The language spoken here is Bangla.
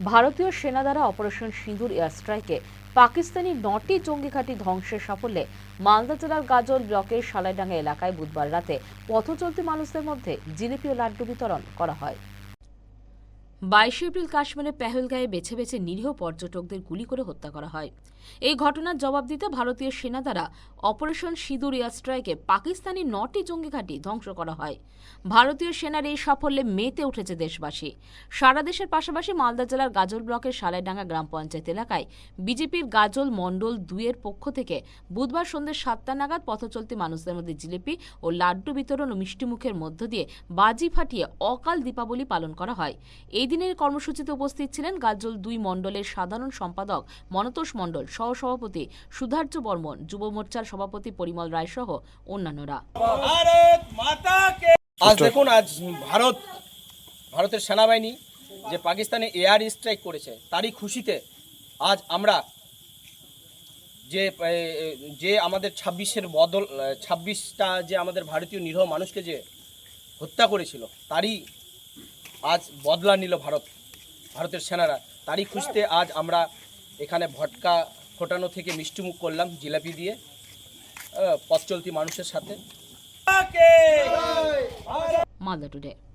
ভারতীয় সেনা দ্বারা অপারেশন সিঁদুর এয়ার স্ট্রাইকে পাকিস্তানি নটি জঙ্গি ঘাঁটি ধ্বংসের সাফল্যে মালদা জেলার গাজল ব্লকের সালাইডাঙ্গা এলাকায় বুধবার রাতে পথচলতি মানুষদের মধ্যে জিলিপি ও লাড্ডু বিতরণ করা হয়। বাইশে এপ্রিল কাশ্মীরের পেহেলগাঁয়ে বেছে বেছে নিরীহ পর্যটকদের গুলি করে হত্যা করা হয়। এই ঘটনার জবাব দিতে ভারতীয় সেনা দ্বারা অপারেশন সিঁদুর এয়ার স্ট্রাইকে পাকিস্তানি নটি জঙ্গি ঘাঁটি ধ্বংস করা হয়। ভারতীয় সেনার এই সাফল্যে মেতে উঠেছে দেশবাসী। সারা দেশের পাশাপাশি মালদা জেলার গাজল ব্লকের সালাইডাঙ্গা গ্রাম পঞ্চায়েত এলাকায় বিজেপির গাজল মণ্ডল দুইয়ের পক্ষ থেকে বুধবার সন্ধ্যে সাতটা নাগাদ পথচলতি মানুষদের মধ্যে জিলিপি ও লাড্ডু বিতরণ ও মিষ্টিমুখের মধ্য দিয়ে বাজি ফাটিয়ে অকাল দীপাবলি পালন করা হয়। এই দিনের কর্মসূচিতে উপস্থিত ছিলেন গাজল দুই মণ্ডলের সাধারণ সম্পাদক মনতোষ মণ্ডল, সহসভাপতি সুধার্য বর্মন, যুব মোর্চার সভাপতি পরিমল রায় সহ অন্যান্যরা। আজ দেখুন, আজ ভারত, ভারতের সেনাবাহিনী যে পাকিস্তানে এয়ার স্ট্রাইক করেছে, তারই খুশিতে আজ আমরা যে যে আমাদের ছাব্বিশের বদল ছাব্বিশটা যে আমাদের ভারতীয় নিরীহ মানুষকে যে হত্যা করেছিল, তারই আজ বদলা নিল ভারত। ভারতের সেনারা। তারই খুঁজতে আজ আমরা এখানে ভটকা ফোটানো থেকে মিষ্টিমুখ করলাম জিলাপি দিয়ে পথ চলতি মানুষের সাথে। মালদা টুডে